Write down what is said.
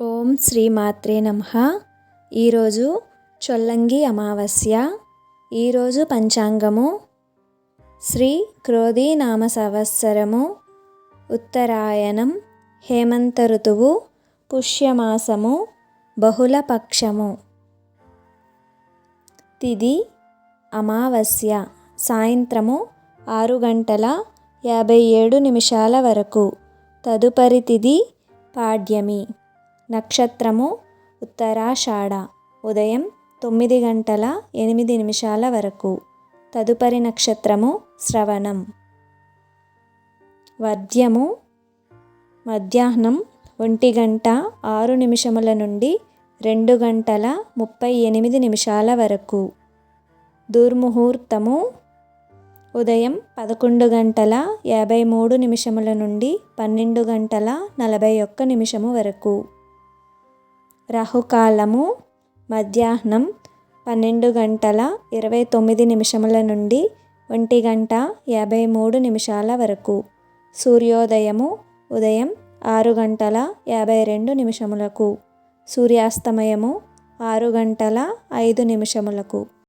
ఓం శ్రీ మాత్రే నమ. ఈరోజు చొల్లంగి అమావాస్య. ఈరోజు పంచాంగము. శ్రీ క్రోధీనామ సంవత్సరము. ఉత్తరాయణం. హేమంత ఋతువు. పుష్యమాసము. బహుళ పక్షము. తిది అమావాస్య. సాయంత్రము ఆరు గంటల యాభై ఏడు నిమిషాల వరకు. తదుపరి తిది పాడ్యమి. నక్షత్రము ఉత్తరాషాఢ ఉదయం తొమ్మిది గంటల ఎనిమిది నిమిషాల వరకు. తదుపరి నక్షత్రము శ్రవణం. వద్యము మధ్యాహ్నం ఒంటి గంట ఆరు నిమిషముల నుండి రెండు గంటల ముప్పై ఎనిమిది నిమిషాల వరకు. దుర్ముహూర్తము ఉదయం పదకొండు గంటల యాభై మూడు నిమిషముల నుండి పన్నెండు గంటల నలభై ఒక్క నిమిషము వరకు. రాహుకాలము మధ్యాహ్నం పన్నెండు గంటల ఇరవై తొమ్మిది నిమిషముల నుండి ఒంటి గంట యాభై మూడు నిమిషాల వరకు. సూర్యోదయము ఉదయం ఆరు గంటల యాభై రెండు నిమిషములకు. సూర్యాస్తమయము ఆరు గంటల ఐదు నిమిషములకు.